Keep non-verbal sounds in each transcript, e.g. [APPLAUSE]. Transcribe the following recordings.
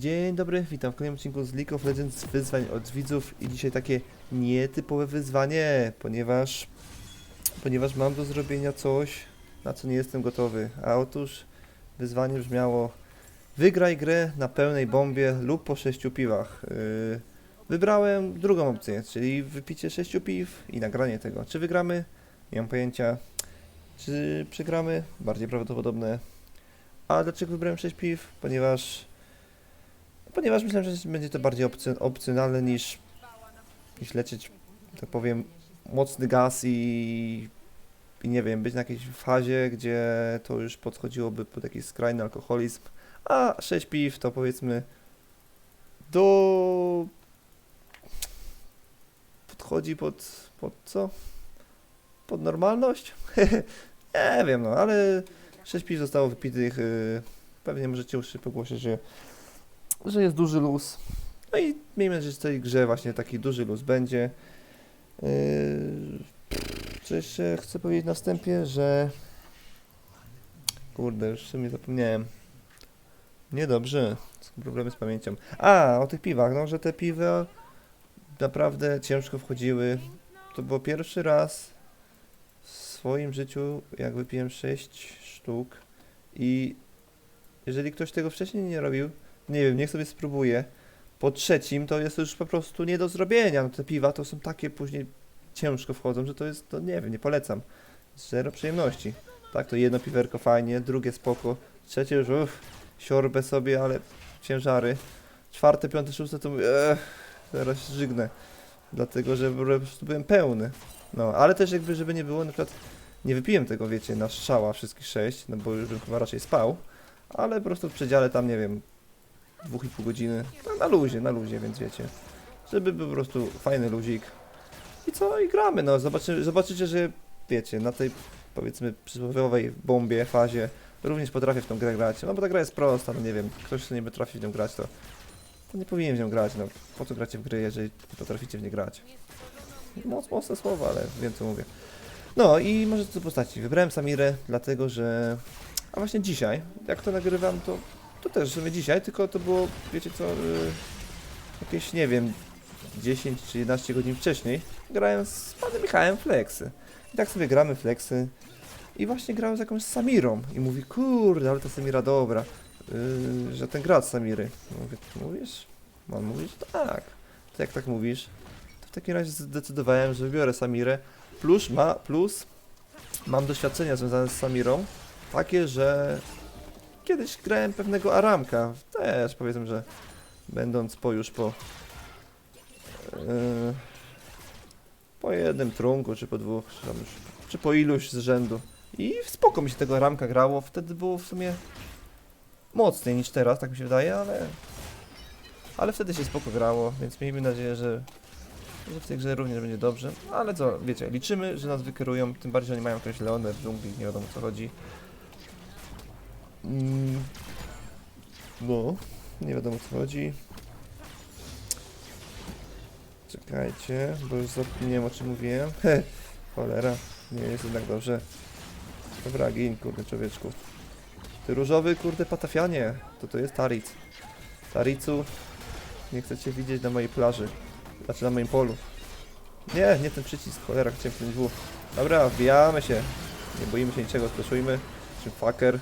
Dzień dobry, witam w kolejnym odcinku z League of Legends wyzwań od widzów i dzisiaj takie nietypowe wyzwanie, ponieważ ponieważ mam do zrobienia coś, na co nie jestem gotowy. A otóż wyzwanie brzmiało wygraj grę na pełnej bombie lub po sześciu piwach. Yy, wybrałem drugą opcję, czyli wypicie sześciu piw i nagranie tego. Czy wygramy? Nie mam pojęcia. Czy przegramy? Bardziej prawdopodobne. A dlaczego wybrałem 6 piw? Ponieważ Ponieważ myślałem, że będzie to bardziej opcjon- opcjonalne niż, niż lecieć, tak powiem, mocny gaz i, i nie wiem, być na jakiejś fazie, gdzie to już podchodziłoby pod jakiś skrajny alkoholizm, a 6 piw to powiedzmy do... podchodzi pod, pod co? Pod normalność? [LAUGHS] nie wiem, no, ale 6 piw zostało wypitych, yy, pewnie możecie już się pogłosić, że że jest duży luz. No i miejmy nadzieję, że w tej grze właśnie taki duży luz będzie. Yy, co jeszcze chcę powiedzieć na wstępie, że... Kurde, już w sumie zapomniałem. Niedobrze, są problemy z pamięcią. A, o tych piwach, no, że te piwa naprawdę ciężko wchodziły. To było pierwszy raz w swoim życiu, jak wypiłem 6 sztuk i jeżeli ktoś tego wcześniej nie robił, nie wiem, niech sobie spróbuję. Po trzecim to jest już po prostu nie do zrobienia. No te piwa to są takie później ciężko wchodzą, że to jest, to nie wiem, nie polecam. Zero przyjemności. Tak, to jedno piwerko fajnie, drugie spoko, trzecie już uff, siorbę sobie, ale ciężary. Czwarte, piąte, szóste to ech, zaraz żygnę. Dlatego, że po prostu byłem pełny. No, ale też jakby, żeby nie było, na przykład nie wypiłem tego, wiecie, na strzała wszystkich sześć, no bo już bym chyba raczej spał. Ale po prostu w przedziale tam, nie wiem, dwóch i pół godziny. No, na luzie, na luzie, więc wiecie. Żeby był po prostu fajny luzik. I co? I gramy, no. Zobaczy, zobaczycie, że wiecie, na tej powiedzmy przysłowiowej bombie, fazie również potrafię w tą grę grać. No bo ta gra jest prosta, no nie wiem, ktoś nie potrafi w nią grać, to, to nie powinien w nią grać, no. Po co gracie w gry, jeżeli potraficie w nie grać? Moc, mocne słowa, ale wiem co mówię. No i może co postaci. Wybrałem Samirę, dlatego że... A właśnie dzisiaj, jak to nagrywam, to to też w sumie dzisiaj, tylko to było, wiecie co, y, jakieś, nie wiem, 10 czy 11 godzin wcześniej grałem z panem Michałem Flexy. I tak sobie gramy Flexy i właśnie grałem z jakąś Samirą i mówi, kurde, ale ta Samira dobra, yy, że ten gra z Samiry. Mówię, mówisz? On mówi, że tak. To jak tak mówisz, to w takim razie zdecydowałem, że wybiorę Samirę, plus, ma, plus mam doświadczenia związane z Samirą, takie, że kiedyś grałem pewnego Aramka, też powiedzmy, że będąc po już po yy, po jednym trunku, czy po dwóch, czy, już, czy po iluś z rzędu. I spoko mi się tego Aramka grało, wtedy było w sumie mocniej niż teraz, tak mi się wydaje, ale ale wtedy się spoko grało, więc miejmy nadzieję, że że w tej grze również będzie dobrze. Ale co, wiecie, liczymy, że nas wykierują, tym bardziej, że oni mają jakąś Leonę w dżungli, nie wiadomo o co chodzi. No, nie wiadomo o co chodzi. Czekajcie, bo już zapomniałem o czym mówiłem. He, cholera, nie jest jednak dobrze. Dobra, gin, kurde człowieczku. Ty różowy, kurde patafianie, to to jest Taric. Taricu, nie chcecie widzieć na mojej plaży. Znaczy na moim polu. Nie, nie ten przycisk, cholera, chciałem dwóch. Dobra, wbijamy się. Nie boimy się niczego, splashujmy. Czym fucker.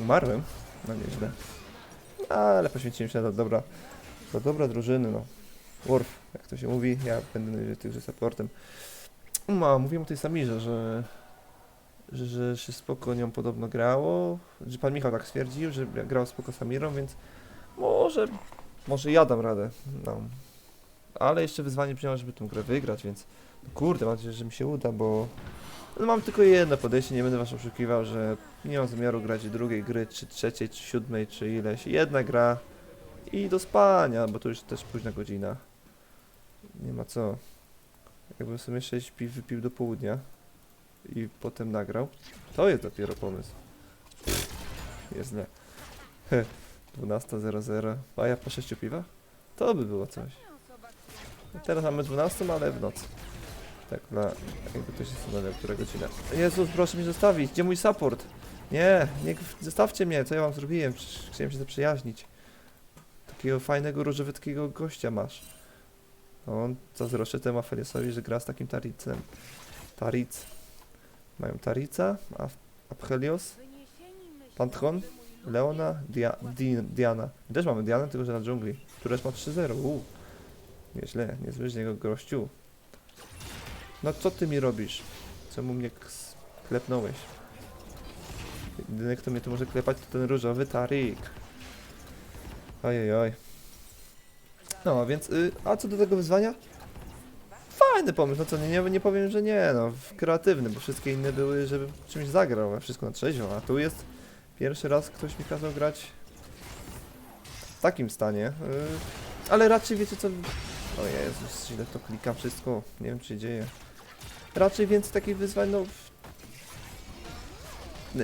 Umarłem? No nieźle. Ale poświęciłem się na dobra, za dobra drużyny, no. Worf, jak to się mówi, ja będę tychże supportem. No, mówiłem o tej Samirze, że, że, że się spoko nią podobno grało, że pan Michał tak stwierdził, że grał spoko Samirą, więc może, może ja dam radę, no. Ale jeszcze wyzwanie brzmiało, żeby tę grę wygrać, więc kurde, mam nadzieję, że mi się uda, bo no mam tylko jedno podejście, nie będę was oszukiwał, że nie mam zamiaru grać drugiej gry, czy trzeciej, czy siódmej, czy ileś. Jedna gra i do spania, bo to już też późna godzina. Nie ma co. Jakbym sobie 6 piw wypił do południa i potem nagrał, to jest dopiero pomysł. Jest źle. 12.00, [LAUGHS] a ja po 6 piwach? To by było coś. Teraz mamy 12, ale w nocy. Tak, na jakby ktoś się zastanawiał, która godzina. Jezus, proszę mi zostawić, gdzie mój support? Nie, nie, zostawcie mnie, co ja wam zrobiłem? Przecież chciałem się zaprzyjaźnić. Takiego fajnego, różowytkiego gościa masz. A On zazdroszczy temu Afeliosowi, że gra z takim Taricem. Taric. Mają Tarica, Aphelios, Pantchon, Leona, Dia, Di, Diana. Też mamy Dianę, tylko że na dżungli. Któreś ma 3-0. Uuu. Nieźle, niezły niego gościu. No co ty mi robisz? Czemu mnie klepnąłeś? Jedyny, kto mnie tu może klepać, to ten różowy Tarik. Ojej, oj. No, więc, y, a co do tego wyzwania? Fajny pomysł, no co, nie, nie, powiem, że nie, no, kreatywny, bo wszystkie inne były, żebym czymś zagrał, a wszystko na trzeźwo, a tu jest pierwszy raz ktoś mi kazał grać w takim stanie, y, ale raczej wiecie co, o Jezus, źle to klikam wszystko, nie wiem czy dzieje. Raczej więcej takich wyzwań, no,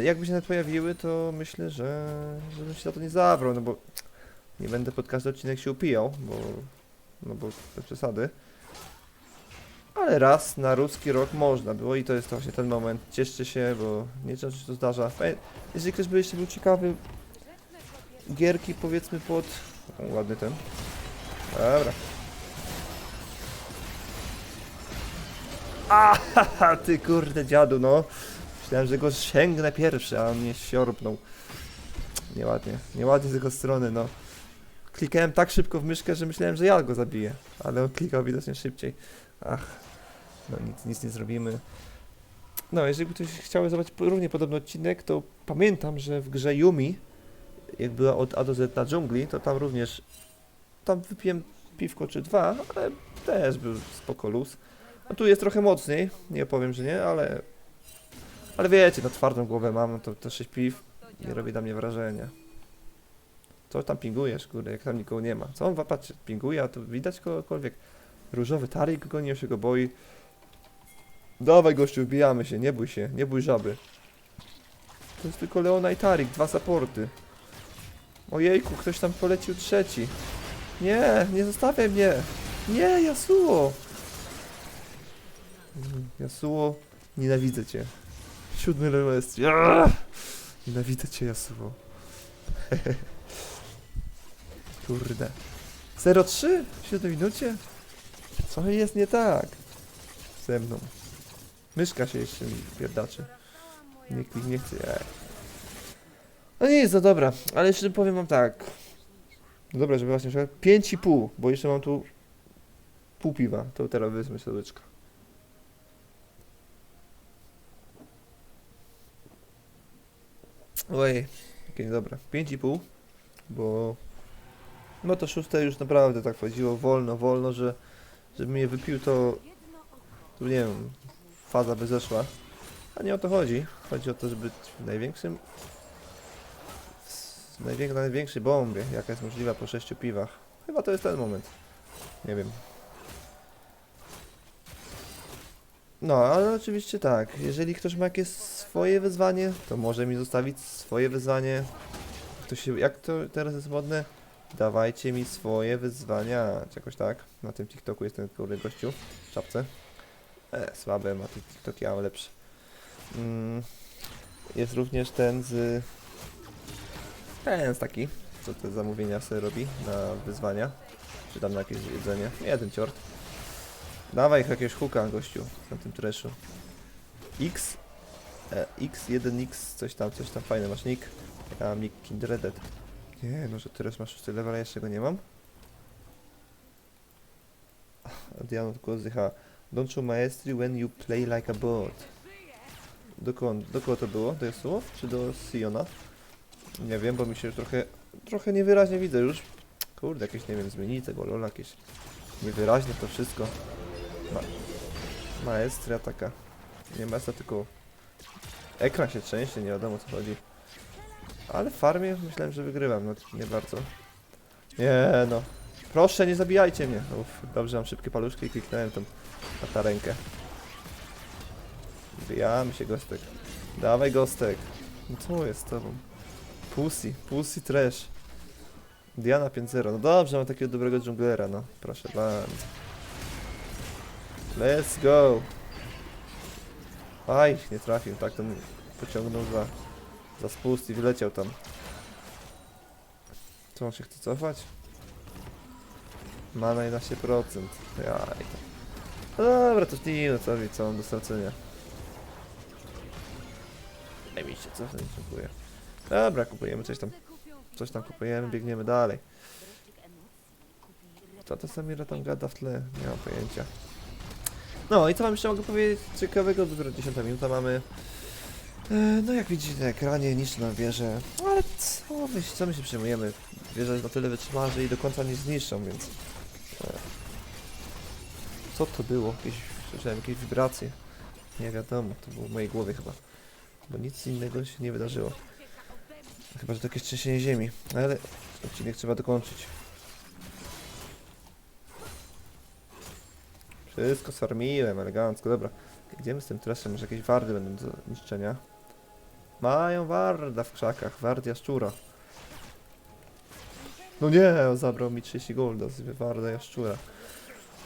jakby się nawet pojawiły, to myślę, że żebym się za to nie zabrał, no bo nie będę pod każdy odcinek się upijał, bo, no bo bez przesady. Ale raz na ruski rok można było i to jest właśnie ten moment. Cieszcie się, bo nie często się to zdarza. Jeżeli ktoś by jeszcze był ciekawy, gierki powiedzmy pod... O, ładny ten. Dobra. A, haha, [LAUGHS] ty kurde dziadu, no. Myślałem, że go sięgnę pierwszy, a on mnie siorbnął. Nieładnie, nieładnie z jego strony, no. Klikałem tak szybko w myszkę, że myślałem, że ja go zabiję, ale on klikał widocznie szybciej. Ach, no nic, nic nie zrobimy. No, jeżeli ktoś chciał zobaczyć równie podobny odcinek, to pamiętam, że w grze Yumi, jak była od A do Z na dżungli, to tam również, tam wypiłem piwko czy dwa, ale też był spoko luz. A tu jest trochę mocniej, nie powiem, że nie, ale, ale wiecie, na twardą głowę mam, to, to 6 piw nie robi na mnie wrażenia. Co tam pingujesz, kurde, jak tam nikogo nie ma? Co on, patrz, pinguje, a tu widać kogokolwiek. Różowy tarik goni, on się go boi. Dawaj gościu, wbijamy się, nie bój się, nie bój żaby. To jest tylko Leona i Tarik, dwa supporty. Ojejku, ktoś tam polecił trzeci. Nie, nie zostawiaj mnie. Nie, Yasuo. Yasuo, nienawidzę cię. Siódmy level jest. Nienawidzę cię, Yasuo. [LAUGHS] Kurde. 0-3 w 7 minucie? Co jest nie tak? Ze mną. Myszka się jeszcze mi pierdaczy. Nie, klik- nie chcę. Ej. No nie jest to dobra, ale jeszcze powiem wam tak. No dobra, żeby właśnie szukać. 5,5, bo jeszcze mam tu pół piwa. To teraz wezmę sobie Ojej, jakie niedobre. 5,5, bo no to szóste już naprawdę tak wchodziło wolno, wolno, że żebym je wypił to, to nie wiem, faza by zeszła. A nie o to chodzi. Chodzi o to, żeby w największym w najwię, na największej bombie, jaka jest możliwa po sześciu piwach. Chyba to jest ten moment. Nie wiem. No, ale oczywiście tak. Jeżeli ktoś ma jakieś swoje wyzwanie, to może mi zostawić swoje wyzwanie. To się, jak to teraz jest modne? Dawajcie mi swoje wyzwania. Czy jakoś tak. Na tym TikToku jest ten kurde gościu w czapce. E, słabe ma tych TikToki, ale lepsze. Mm, jest również ten z... Ten z taki, co te zamówienia sobie robi na wyzwania. Czy tam na jakieś jedzenie. Jeden ciort. Dawaj jakiegoś huka, gościu, na tym treszu. X, e, X1X, coś tam, coś tam fajne, masz nick. Ja mam nick Kindredet. Nie, no że teraz masz szósty level, a jeszcze go nie mam. Diana tylko zdycha. Don't show maestry when you play like a bot. Do kogo, do kogo to było? Do Yasuo? Czy do Siona? Nie wiem, bo mi się trochę, trochę niewyraźnie widzę już. Kurde, jakieś, nie wiem, zmienili tego lola, jakieś niewyraźne to wszystko. Ma maestria taka. Nie maestra, tylko ekran się trzęsie, nie wiadomo co chodzi. Ale w farmie myślałem, że wygrywam, no nie bardzo. Nie no. Proszę, nie zabijajcie mnie. Uf, dobrze, mam szybkie paluszki i kliknąłem tam na ta rękę. Wbijamy się, Gostek. Dawaj, Gostek. No co jest z tobą? Pussy, Pussy Trash. Diana 5-0. No dobrze, mam takiego dobrego dżunglera, no. Proszę bardzo. Let's go. Aj, nie trafił, tak to pociągnął za, Za spust i wyleciał tam. Co on się chce cofać? Ma na 11%. Jaj. Dobra, to nie no co, co on do stracenia. Daj mi się cofnąć, dziękuję. Dobra, kupujemy coś tam. Coś tam kupujemy, biegniemy dalej. Kto to Samira tam gada w tle? Nie mam pojęcia. No i co wam jeszcze mogę powiedzieć ciekawego? Dopiero 10 minuta mamy. E, No jak widzicie na ekranie niszczy nam wieżę. No ale co my, co my się przejmujemy? Wieża jest na tyle wytrzymała, że jej do końca nie zniszczą, więc... e, Co to było? Jakieś, słyszałem jakieś wibracje. Nie wiadomo, to było w mojej głowie chyba. Bo nic innego się nie wydarzyło. Chyba, że to jakieś trzęsienie ziemi. Ale odcinek trzeba dokończyć. Wszystko sfarmiłem, elegancko, dobra. Idziemy z tym treszem, może jakieś wardy będą do niszczenia. Mają warda w krzakach, wardia szczura. No nie, zabrał mi 30 golda z warda jaszczura.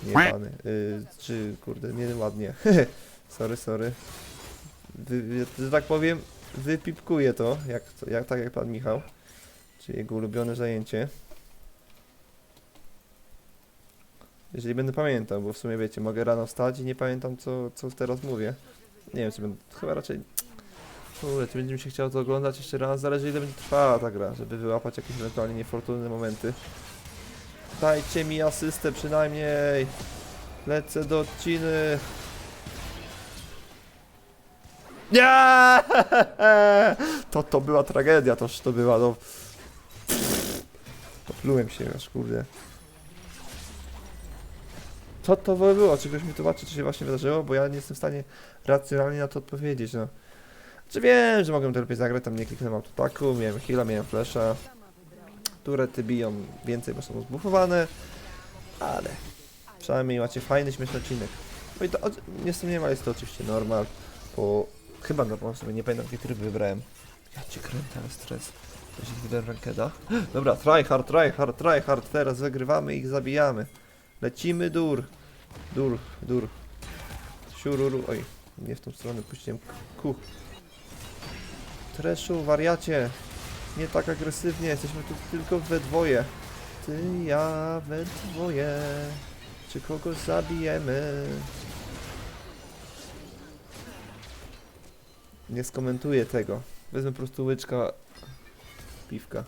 Nie pany. Yy, czy kurde, nieładnie. [LAUGHS] sorry, sorry. Wy, wy, że tak powiem, wypipkuję to, jak, jak, tak jak pan Michał. Czyli jego ulubione zajęcie. Jeżeli będę pamiętał, bo w sumie wiecie, mogę rano wstać i nie pamiętam co, co teraz mówię. Nie wiem, czy będę, chyba raczej... Kurde, czy będzie mi się chciało to oglądać jeszcze raz, zależy ile będzie trwała ta gra, żeby wyłapać jakieś ewentualnie niefortunne momenty. Dajcie mi asystę przynajmniej! Lecę do odciny! Nie! [LAUGHS] To to była tragedia, toż to była, no... Poplułem się aż, kurde. Co to było? Czy ktoś mi tłumaczy, co się właśnie wydarzyło? Bo ja nie jestem w stanie racjonalnie na to odpowiedzieć, no. Czy wiem, że mogłem to lepiej zagrać, tam nie kliknąłem autotaku, miałem heala, miałem flasha. Turety biją więcej, bo są zbufowane. Ale przynajmniej macie fajny, śmieszny odcinek. No i to, jestem nie ma, jest to oczywiście normal, bo chyba no bo sobie nie pamiętam jaki tryb wybrałem. Ja cię kręcę, ale stres. Się wybrałem rankeda. Dobra, tryhard, tryhard, tryhard, teraz zagrywamy i ich zabijamy. Lecimy dur. Dur, dur. Siururu. Oj, nie w tą stronę puściłem ku. Treszu, wariacie. Nie tak agresywnie, jesteśmy tu tylko we dwoje. Ty, ja, we dwoje. Czy kogoś zabijemy? Nie skomentuję tego. Wezmę po prostu łyczka piwka.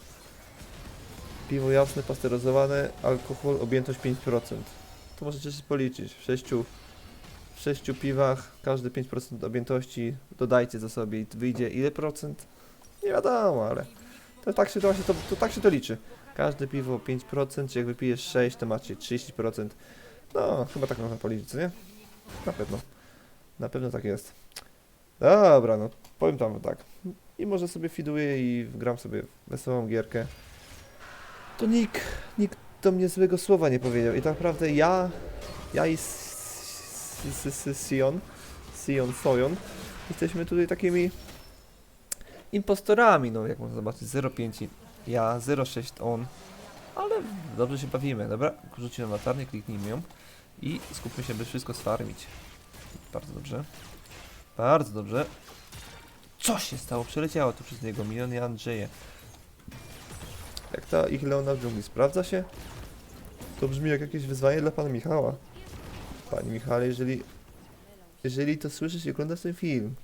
Piwo jasne, pasteryzowane, alkohol, objętość 5%. To możecie sobie policzyć. W 6, w 6 piwach, każde 5% objętości dodajcie za sobie i wyjdzie ile procent? Nie wiadomo, ale to tak się to, właśnie to, to tak się to liczy. Każde piwo 5%, czy jak wypijesz 6, to macie 30%. No, chyba tak można policzyć, nie? Na pewno. Na pewno tak jest. Dobra, no powiem tam tak. I może sobie fiduję i gram sobie wesołą gierkę. To nikt, nikt do mnie złego słowa nie powiedział. I tak naprawdę ja, ja i Sion, Sion, Sojon, jesteśmy tutaj takimi impostorami, no jak można zobaczyć, 0,5 ja, 0,6 on, ale dobrze się bawimy, dobra? Rzucimy latarnię, kliknijmy ją i skupmy się, by wszystko sfarmić. Bardzo dobrze. Bardzo dobrze. Co się stało? Przeleciało tu przez niego milion i Andrzeje. Jak ta ich Leona w dżungli sprawdza się? To brzmi jak jakieś wyzwanie dla pana Michała. Panie Michale, jeżeli... Jeżeli to słyszysz i oglądasz ten film,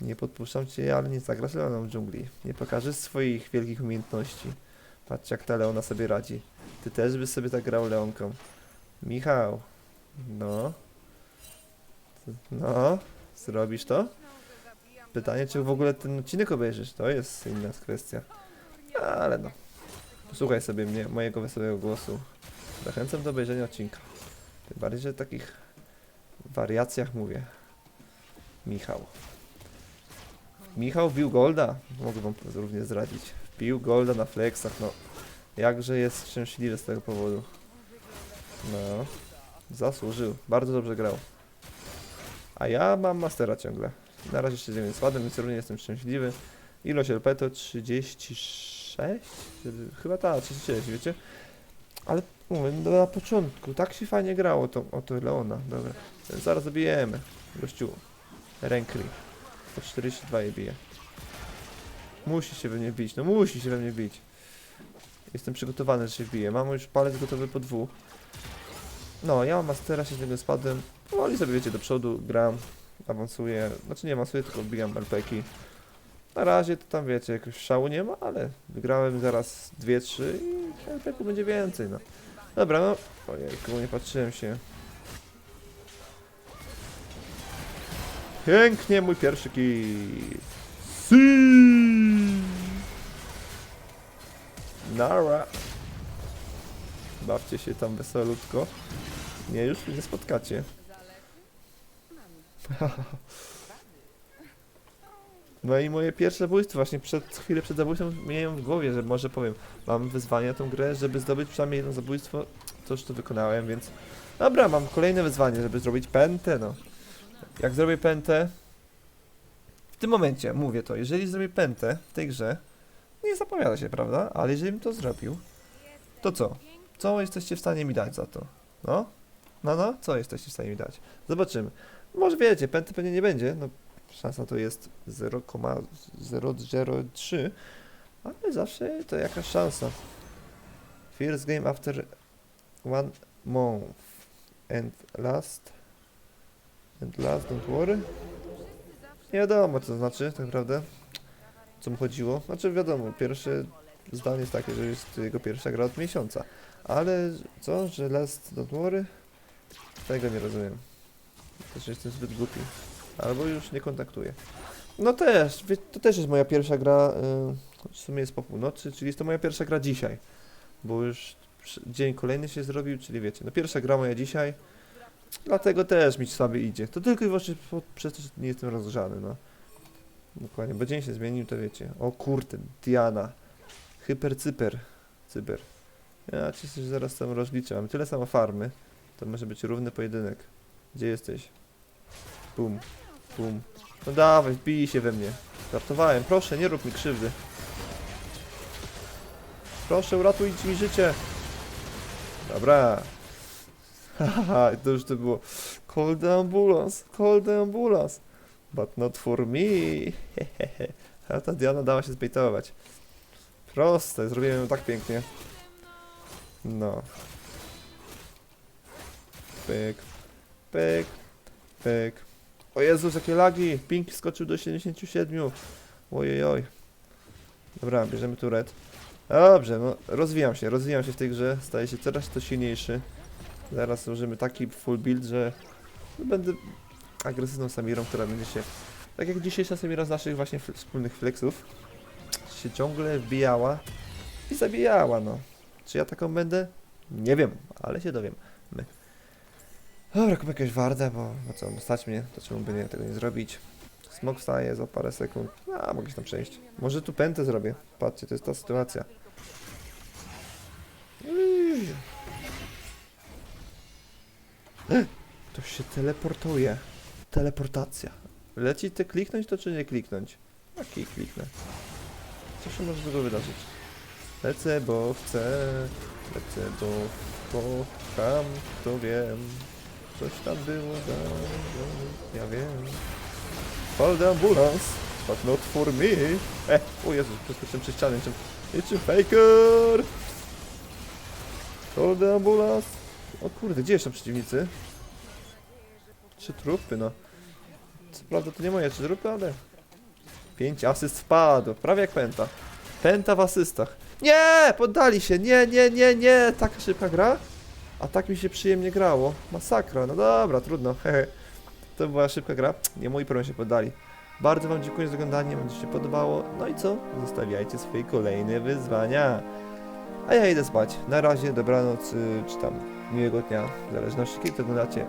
nie podpuszczam cię, ale nie zagrasz Leoną w dżungli. Nie pokażesz swoich wielkich umiejętności. Patrz jak ta Leona sobie radzi. Ty też byś sobie tak grał Leonką. Michał. No. No. Zrobisz to? Pytanie, czy w ogóle ten odcinek obejrzysz? To jest inna kwestia. Ale no. Posłuchaj sobie mnie, mojego wesołego głosu. Zachęcam do obejrzenia odcinka. Tym bardziej, że takich wariacjach mówię. Michał. Michał wbił Golda. Mogę wam również zdradzić. Wbił Golda na flexach, no. Jakże jest szczęśliwy z tego powodu. No. Zasłużył. Bardzo dobrze grał. A ja mam Mastera ciągle. Na razie jeszcze z ładem, więc również jestem szczęśliwy. Ilość LP to 36? Chyba ta, 36, wiecie? Ale mówię, no na początku tak się fajnie grało to, o to Leona, dobra. Zaraz zabijemy. Gościu. Rękli. 142 je bije. Musi się we mnie bić, no musi się we mnie bić. Jestem przygotowany, że się bije. Mam już palec gotowy po dwóch. No, ja mam mastera, się z niego spadłem. Powoli sobie wiecie, do przodu gram, awansuję. Znaczy nie awansuję, tylko bijam LPki. Na razie to tam wiecie, jakoś szału nie ma, ale wygrałem zaraz dwie, trzy i LPku będzie więcej, no. Dobra, no. Ojejku, nie patrzyłem się. Pięknie, mój pierwszy kij. Si! Nara. Bawcie się tam wesolutko. Nie, już nie spotkacie. [LAUGHS] No i moje pierwsze zabójstwo, właśnie przed chwilę przed zabójstwem miałem w głowie, że może powiem, mam wyzwanie na tą grę, żeby zdobyć przynajmniej jedno zabójstwo, to już to wykonałem, więc dobra, mam kolejne wyzwanie, żeby zrobić pętę, no. Jak zrobię pętę, w tym momencie mówię to, jeżeli zrobię pętę w tej grze, nie zapowiada się, prawda? Ale jeżeli bym to zrobił, to co? Co jesteście w stanie mi dać za to? No? No, no? Co jesteście w stanie mi dać? Zobaczymy. Może wiecie, pęty pewnie nie będzie, no szansa to jest 0,003, ale zawsze to jakaś szansa. First game after one month and last and last, don't worry. Nie wiadomo co to znaczy tak naprawdę, co mu chodziło. Znaczy wiadomo, pierwsze zdanie jest takie, że jest jego pierwsza gra od miesiąca. Ale co, że last don't worry? Tego nie rozumiem. Też jestem zbyt głupi. Albo już nie kontaktuję. No też, to też jest moja pierwsza gra, y, w sumie jest po północy, czyli jest to moja pierwsza gra dzisiaj. Bo już dzień kolejny się zrobił, czyli wiecie, no pierwsza gra moja dzisiaj, dlatego też mi słaby idzie. To tylko i wyłącznie przez to, że nie jestem rozgrzany, no. Dokładnie, bo dzień się zmienił, to wiecie. O kurde, Diana. Hypercyper. Cyber. Ja ci coś zaraz tam rozliczę. Mam tyle samo farmy. To może być równy pojedynek. Gdzie jesteś? Bum. Bum. No dawaj, wbij się we mnie. Żartowałem. Proszę, nie rób mi krzywdy. Proszę, uratuj mi życie. Dobra. [LAUGHS] Haha, to już to było. Call the ambulance, call the ambulance. But not for me. [LAUGHS] A ta Diana dała się zbejtować. Proste, zrobiłem ją tak pięknie. No. Pyk, pyk, pyk. O Jezus, jakie lagi! Pink skoczył do 77. Ojej. Dobra, bierzemy tu red. Dobrze, no rozwijam się, rozwijam się w tej grze, staję się coraz to silniejszy. Zaraz użymy taki full build, że będę agresywną Samirą, która będzie się, tak jak dzisiejsza Samira z naszych właśnie wspólnych flexów, się ciągle wbijała i zabijała, no. Czy ja taką będę? Nie wiem, ale się dowiem. Dobra, kupię jakąś wardę, bo no co, stać mnie, to czemu by nie, tego nie zrobić. Smok wstaje za parę sekund, a mogę się tam przejść. Może tu pętę zrobię, patrzcie, to jest ta sytuacja. To się teleportuje. Teleportacja. Leci ty kliknąć to czy nie kliknąć? Jaki kliknę? Co się może z tego wydarzyć? Lecę, bo chcę. Lecę, bo kocham, to wiem. Coś tam było za... Ja wiem. Call the ambulance, but not for me. E, o Jezu, przeskoczyłem przez ścianę, niczym, niczym faker. Call the ambulance. O kurde, gdzie jeszcze przeciwnicy? Trzy trupy, no. Co prawda to nie moje trzy trupy, ale... Pięć asyst wpadło, prawie jak pęta. Pęta w asystach. Nie! Poddali się, nie, nie, nie, nie! Taka szybka gra? A tak mi się przyjemnie grało. Masakra, no dobra, trudno. [LAUGHS] To była szybka gra, nie moi problem się poddali. Bardzo wam dziękuję za oglądanie, mam nadzieję, się podobało. No i co? Zostawiajcie swoje kolejne wyzwania. A ja idę spać. Na razie, dobranoc, y, czy tam miłego dnia, w zależności kiedy to oglądacie.